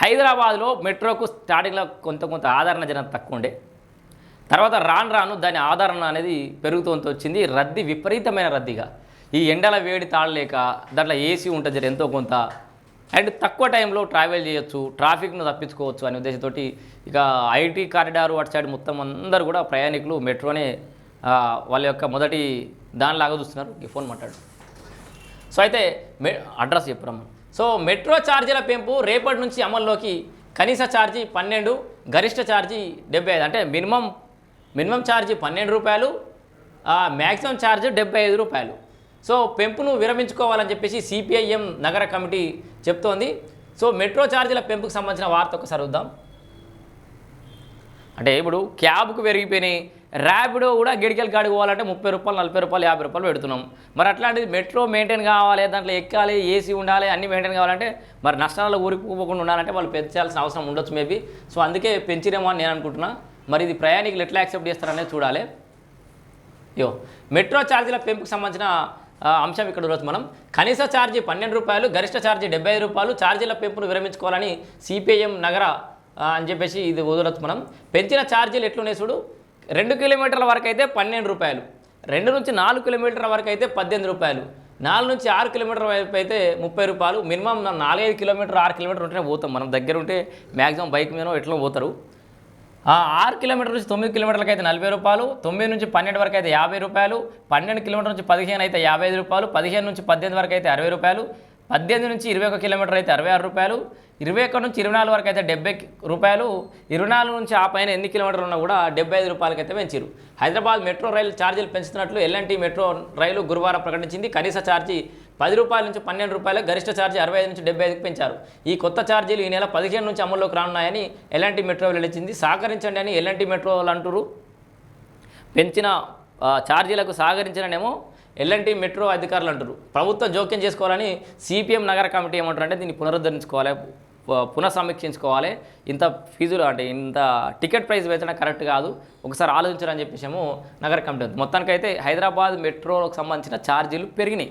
హైదరాబాద్లో మెట్రోకు స్టార్టింగ్లో కొంత కొంత ఆదరణ జనం తక్కువ ఉండే. తర్వాత రాను రాను దాని ఆదరణ అనేది పెరుగుతూ వచ్చింది. రద్దీ విపరీతమైన రద్దీగా. ఈ ఎండల వేడి తాళలేక దాంట్లో ఏసీ ఉంటుంది జర ఎంతో కొంత. అండ్ తక్కువ టైంలో ట్రావెల్ చేయొచ్చు ట్రాఫిక్ను తప్పించుకోవచ్చు అనే ఉద్దేశంతో ఇక ఐటీ కారిడార్ అటు సైడ్ మొత్తం అందరూ కూడా ప్రయాణికులు మెట్రోనే వాళ్ళ యొక్క మొదటి దానిలాగా చూస్తున్నారు. ఈ ఫోన్ మాట్లాడు. సో అయితే మే అడ్రస్ చెప్పరాము సో మెట్రో ఛార్జీల పెంపు రేపటి నుంచి అమల్లోకి కనీస ఛార్జీ పన్నెండు గరిష్ట ఛార్జీ డెబ్బై ఐదు. అంటే మినిమం మినిమం ఛార్జీ పన్నెండు రూపాయలు మ్యాక్సిమం ఛార్జ్ డెబ్బై ఐదు రూపాయలు. సో పెంపును విరమించుకోవాలని చెప్పేసి సిపిఐఎం నగర కమిటీ చెప్తోంది. సో మెట్రో ఛార్జీల పెంపుకు సంబంధించిన వార్త ఒకసారి చూద్దాం. అంటే ఇప్పుడు క్యాబ్కు పెరిగిపోయినాయి. ర్యాపిడో కూడా గిడికెళ్ళి కాడికి పోవాలంటే ముప్పై రూపాయలు నలభై రూపాయలు యాభై రూపాయలు పెడుతున్నాం. మరి అట్లాంటిది మెట్రో మెయింటైన్ కావాలి దాంట్లో ఎక్కాలి ఏసీ ఉండాలి అన్నీ మెయింటైన్ కావాలంటే మరి నష్టాలలో ఊరిపోకుండా ఉండాలంటే వాళ్ళు పెంచాల్సిన అవసరం ఉండొచ్చు మేబీ. సో అందుకే పెంచిరేమో అని నేను అనుకుంటున్నా. మరి ఇది ప్రయాణికులు ఎట్లా యాక్సెప్ట్ చేస్తారనేది చూడాలి. యో మెట్రో ఛార్జీల పెంపుకు సంబంధించిన అంశం ఇక్కడ రోజు మనం. కనీస ఛార్జీ పన్నెండు రూపాయలు గరిష్ట ఛార్జీ డెబ్బై రూపాయలు ఛార్జీల పెంపును విరమించుకోవాలని సిపిఐఎం నగర అని చెప్పేసి ఇది వదలొచ్చు మనం. పెంచిన ఛార్జీలు ఎట్లున్నాయి చూడు? రెండు కిలోమీటర్ల వరకు అయితే పన్నెండు రూపాయలు. రెండు నుంచి నాలుగు కిలోమీటర్ల వరకు అయితే పద్దెనిమిది రూపాయలు. నాలుగు నుంచి ఆరు కిలోమీటర్ల వైపు అయితే ముప్పై రూపాయలు. మినిమం నాలుగైదు కిలోమీటర్ ఆరు కిలోమీటర్ ఉంటేనే పోతాం మనం. దగ్గర ఉంటే మ్యాక్సిమం బైక్ మీద ఎట్లా పోతారు. ఆరు కిలోమీటర్ నుంచి తొమ్మిది కిలోమీటర్లకి అయితే నలభై రూపాయలు. తొమ్మిది నుంచి పన్నెండు వరకు అయితే యాభై రూపాయలు. పన్నెండు కిలోమీటర్ నుంచి పదిహేను అయితే యాభై రూపాయలు. పదిహేను నుంచి పద్దెనిమిది వరకు అయితే అరవై రూపాయలు. పద్దెనిమిది నుంచి ఇరవై ఒక కిలోమీటర్ అయితే అరవై ఆరు రూపాయలు ఇరవై ఒక్క నుంచి ఇరవై నాలుగు వరకు అయితే డెబ్బై రూపాయలు ఇరవై నాలుగు నుంచి ఆ పైన ఎన్ని కిలోమీటర్లు ఉన్నా కూడా డెబ్బై ఐదు రూపాయలకి అయితే పెంచారు హైదరాబాద్ మెట్రో రైలు ఛార్జీలు పెంచుతున్నట్లు ఎల్ఎన్టీ మెట్రో రైలు గురువారం ప్రకటించింది. కనీస ఛార్జీ పది రూపాయల నుంచి పన్నెండు రూపాయలు గరిష్ట ఛార్జీ అరవై ఐదు నుంచి డెబ్బై ఐదుకి పెంచారు. ఈ కొత్త ఛార్జీలు ఈ నెల పదిహేను నుంచి అమల్లోకి రానున్నాయని ఎల్ఎన్టీ మెట్రో వెల్లడించింది. సహకరించండి అని ఎల్ఎన్టీ మెట్రో వాళ్ళు అంటారు పెంచిన ఛార్జీలకు సహకరించడనేమో ఎల్ఎన్టీ మెట్రో అధికారులు అంటారు. ప్రభుత్వం జోక్యం చేసుకోవాలని సిపిఎం నగర కమిటీ ఏమంటారు అంటే దీన్ని పునరుద్ధరించుకోవాలి పునఃసమీక్షించుకోవాలి. ఇంత ఫీజులు అంటే ఇంత టికెట్ ప్రైస్ పెంచడం కరెక్ట్ కాదు. ఒకసారి ఆలోచించారని చెప్పేసాము నగర కమిటీ మొత్తానికైతే హైదరాబాద్ మెట్రోకి సంబంధించిన ఛార్జీలు పెరిగినాయి.